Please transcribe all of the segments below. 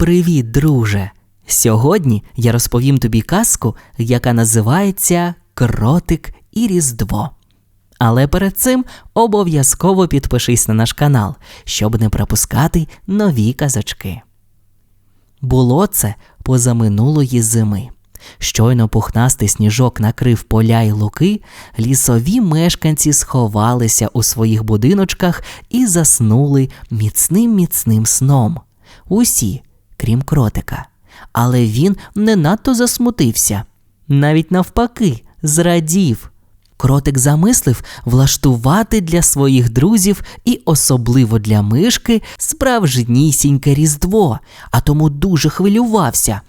Привіт, друже! Сьогодні я розповім тобі казку, яка називається Кротик і Різдво. Але перед цим обов'язково підпишись на наш канал, щоб не пропускати нові казочки. Було це позаминулої зими. Щойно пухнастий сніжок накрив поля й луки, лісові мешканці сховалися у своїх будиночках і заснули міцним міцним сном. Усі, крім кротика. Але він не надто засмутився, навіть навпаки, зрадів. Кротик замислив влаштувати для своїх друзів і особливо для мишки справжнісіньке різдво, а тому дуже хвилювався.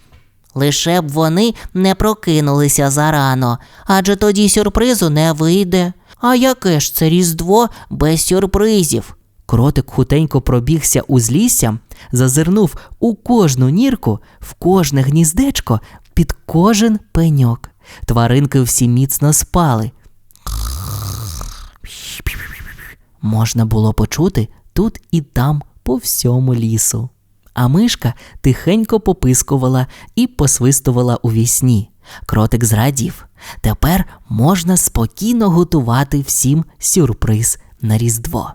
Лише б вони не прокинулися зарано, адже тоді сюрпризу не вийде. А яке ж це різдво без сюрпризів? Кротик хутенько пробігся узліссям, зазирнув у кожну нірку, в кожне гніздечко, під кожен пеньок. Тваринки всі міцно спали. Можна було почути тут і там по всьому лісу. А мишка тихенько попискувала і посвистувала у вісні. Кротик зрадів. Тепер можна спокійно готувати всім сюрприз на Різдво.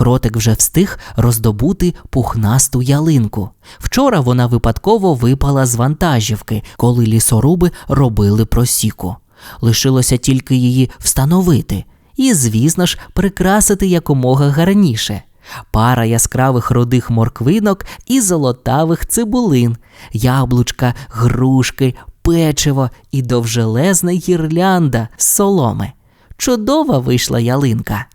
Кротик вже встиг роздобути пухнасту ялинку. Вчора вона випадково випала з вантажівки, коли лісоруби робили просіку. Лишилося тільки її встановити і, звісно ж, прикрасити якомога гарніше. Пара яскравих рудих морквинок і золотавих цибулин, яблучка, грушки, печиво і довжелезна гірлянда з соломи. Чудова вийшла ялинка.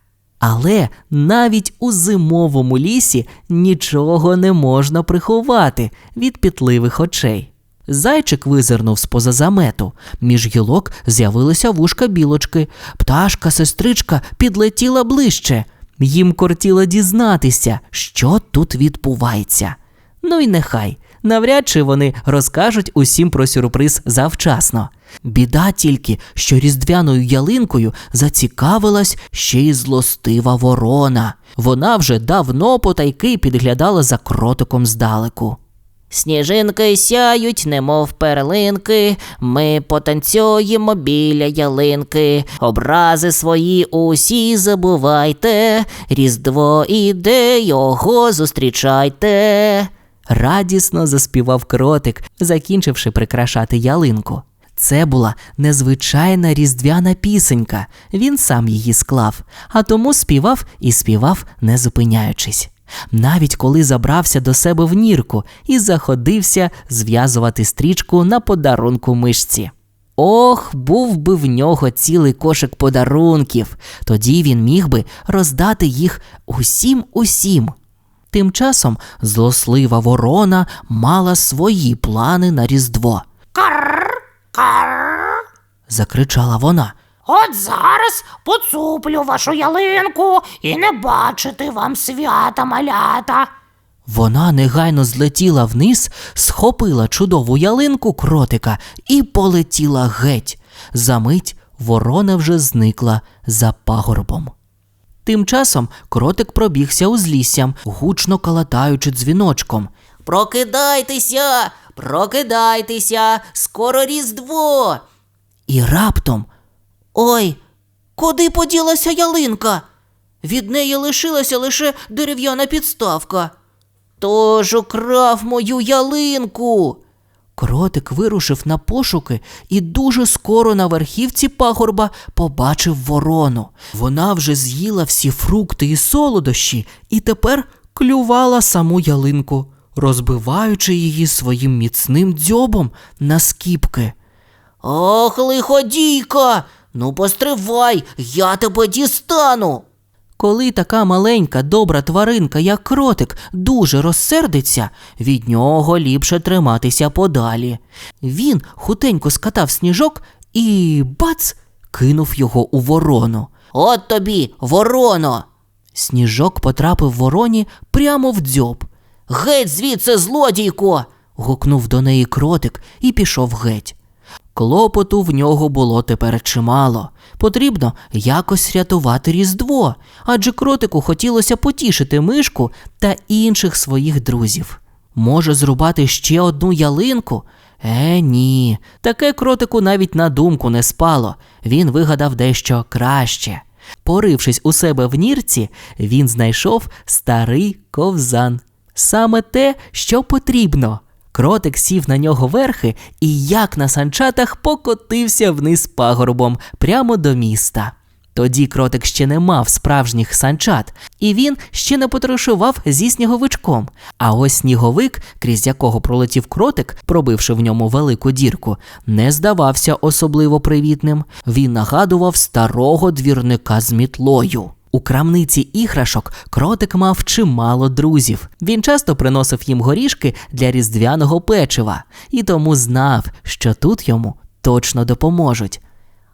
Але навіть у зимовому лісі нічого не можна приховати від пітливих очей. Зайчик визирнув з поза замету. Між гілок з'явилися вушка білочки. Пташка, сестричка підлетіла ближче. Їм кортіло дізнатися, що тут відбувається. Ну й нехай, навряд чи вони розкажуть усім про сюрприз завчасно. Біда тільки, що різдвяною ялинкою зацікавилась ще й злостива ворона. Вона вже давно потайки підглядала за кротиком здалеку. Сніжинки сяють, немов перлинки, ми потанцюємо біля ялинки, образи свої усі забувайте, Різдво іде, його зустрічайте. Радісно заспівав кротик, закінчивши прикрашати ялинку. Це була незвичайна різдвяна пісенька. Він сам її склав, а тому співав і співав, не зупиняючись. Навіть коли забрався до себе в нірку і заходився зв'язувати стрічку на подарунку мишці. Ох, був би в нього цілий кошик подарунків, тоді він міг би роздати їх усім усім. Тим часом злослива ворона мала свої плани на Різдво. Карр, карр. Закричала вона. От зараз поцуплю вашу ялинку і не бачити вам свята малята. Вона негайно злетіла вниз, схопила чудову ялинку кротика і полетіла геть. Замить ворона вже зникла за пагорбом. Тим часом кротик пробігся узліссям, гучно калатаючи дзвіночком. Прокидайтеся, прокидайтеся, скоро Різдво. І раптом Ой, куди поділася ялинка? Від неї лишилася лише дерев'яна підставка. Тож украв мою ялинку. кротик вирушив на пошуки і дуже скоро на верхівці пагорба побачив ворону. Вона вже з'їла всі фрукти і солодощі і тепер клювала саму ялинку, розбиваючи її своїм міцним дзьобом на скіпки. Ох, лиходійка, ну постривай, я тебе дістану. Коли така маленька добра тваринка, як кротик, дуже розсердиться, від нього ліпше триматися подалі. Він хутенько скатав сніжок і бац кинув його у ворону. От тобі, вороно. Сніжок потрапив вороні прямо в дзьоб. Геть звідси, злодійко. гукнув до неї кротик і пішов геть. Клопоту в нього було тепер чимало. Потрібно якось рятувати Різдво, адже кротику хотілося потішити мишку та інших своїх друзів. Може зрубати ще одну ялинку? Е, ні, таке кротику навіть на думку не спало. Він вигадав дещо краще. Порившись у себе в нірці, він знайшов старий ковзан. Саме те, що потрібно. Кротик сів на нього верхи і, як на санчатах, покотився вниз пагорбом прямо до міста. Тоді кротик ще не мав справжніх санчат, і він ще не потрошував зі сніговичком. А ось сніговик, крізь якого пролетів кротик, пробивши в ньому велику дірку, не здавався особливо привітним. Він нагадував старого двірника з мітлою. У крамниці іграшок кротик мав чимало друзів. Він часто приносив їм горішки для різдвяного печива і тому знав, що тут йому точно допоможуть.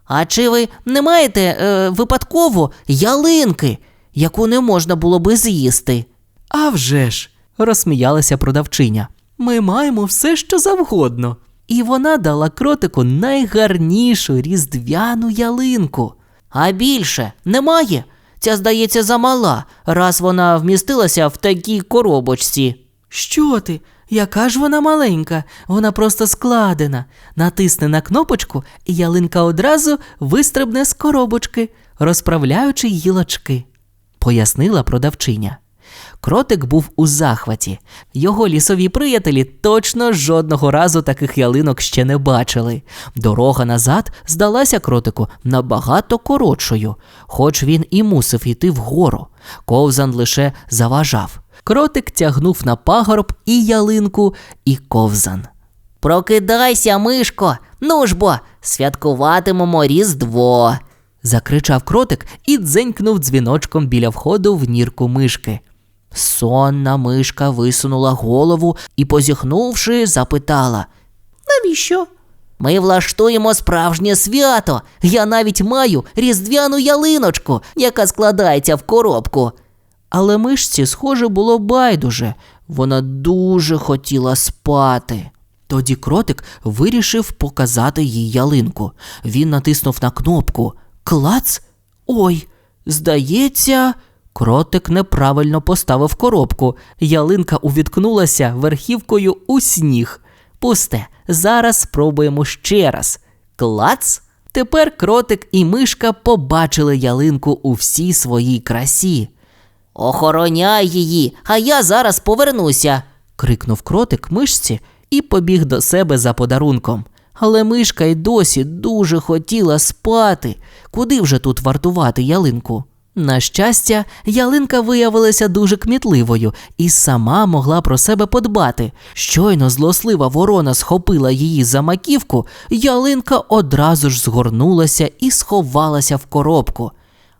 А чи ви не маєте е, випадково ялинки, яку не можна було би з'їсти? А вже ж, розсміялася продавчиня. Ми маємо все, що завгодно. І вона дала кротику найгарнішу різдвяну ялинку. А більше немає? Ця, здається, замала, раз вона вмістилася в такій коробочці. Що ти? Яка ж вона маленька? Вона просто складена. Натисни на кнопочку, і ялинка одразу вистрибне з коробочки, розправляючи гілочки, пояснила продавчиня. Кротик був у захваті. Його лісові приятелі точно жодного разу таких ялинок ще не бачили. Дорога назад здалася кротику набагато коротшою, хоч він і мусив йти вгору. Ковзан лише заважав. Кротик тягнув на пагорб і ялинку, і ковзан. Прокидайся, мишко, ну ж бо, святкуватимемо Різдво. Закричав кротик і дзенькнув дзвіночком біля входу в нірку мишки. Сонна мишка висунула голову і, позіхнувши, запитала. Навіщо? Ми влаштуємо справжнє свято. Я навіть маю різдвяну ялиночку, яка складається в коробку. Але мишці, схоже, було байдуже. Вона дуже хотіла спати. Тоді кротик вирішив показати їй ялинку. Він натиснув на кнопку Клац. Ой, здається, кротик неправильно поставив коробку. Ялинка увіткнулася верхівкою у сніг. Пусте, зараз спробуємо ще раз. Клац. Тепер кротик і мишка побачили ялинку у всій своїй красі. Охороняй її, а я зараз повернуся. крикнув кротик мишці і побіг до себе за подарунком. Але мишка й досі дуже хотіла спати. Куди вже тут вартувати ялинку? На щастя, ялинка виявилася дуже кмітливою і сама могла про себе подбати. Щойно злослива ворона схопила її за маківку, ялинка одразу ж згорнулася і сховалася в коробку.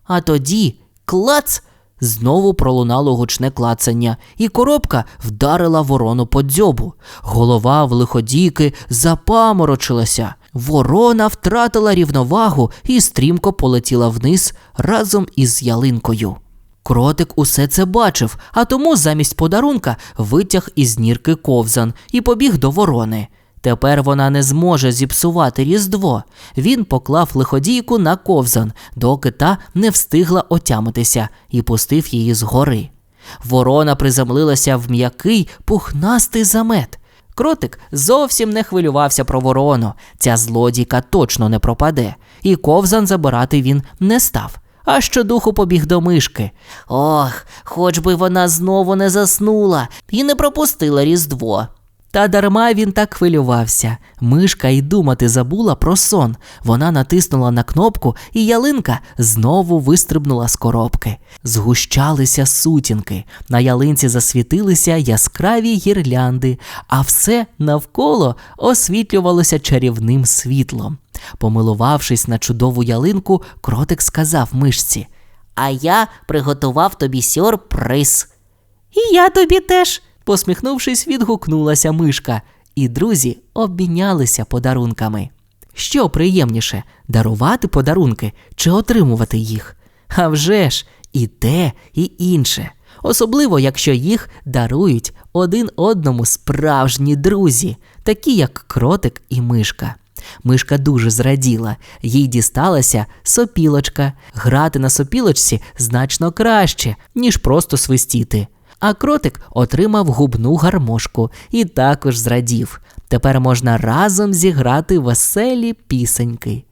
А тоді клац! Знову пролунало гучне клацання, і коробка вдарила ворону по дзьобу. Голова в лиходійки запаморочилася. Ворона втратила рівновагу і стрімко полетіла вниз разом із ялинкою. Кротик усе це бачив, а тому замість подарунка витяг із нірки ковзан і побіг до ворони. Тепер вона не зможе зіпсувати різдво. Він поклав лиходійку на ковзан, доки та не встигла отямитися, і пустив її згори. Ворона приземлилася в м'який пухнастий замет. Кротик зовсім не хвилювався про ворону. Ця злодійка точно не пропаде, і ковзан забирати він не став. А щодуху побіг до мишки. Ох, хоч би вона знову не заснула і не пропустила Різдво. Та дарма він так хвилювався. Мишка й думати забула про сон. Вона натиснула на кнопку, і ялинка знову вистрибнула з коробки. Згущалися сутінки, на ялинці засвітилися яскраві гірлянди, а все навколо освітлювалося чарівним світлом. Помилувавшись на чудову ялинку, кротик сказав мишці. А я приготував тобі сюрприз. І я тобі теж. Посміхнувшись, відгукнулася мишка, і друзі обмінялися подарунками. Що приємніше дарувати подарунки чи отримувати їх? А вже ж, і те, і інше. Особливо, якщо їх дарують один одному справжні друзі, такі як кротик і мишка. Мишка дуже зраділа, їй дісталася сопілочка. Грати на сопілочці значно краще, ніж просто свистіти. А кротик отримав губну гармошку і також зрадів. Тепер можна разом зіграти веселі пісеньки.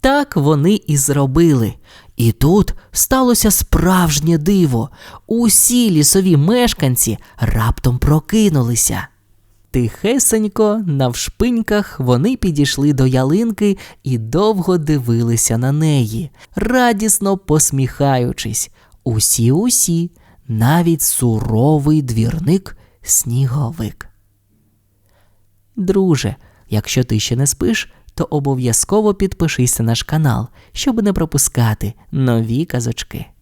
Так вони і зробили. І тут сталося справжнє диво. Усі лісові мешканці раптом прокинулися. Тихесенько, навшпиньках, вони підійшли до ялинки і довго дивилися на неї, радісно посміхаючись. Усі усі, навіть суровий двірник сніговик. Друже, якщо ти ще не спиш, то обов'язково підпишися на наш канал, щоб не пропускати нові казочки.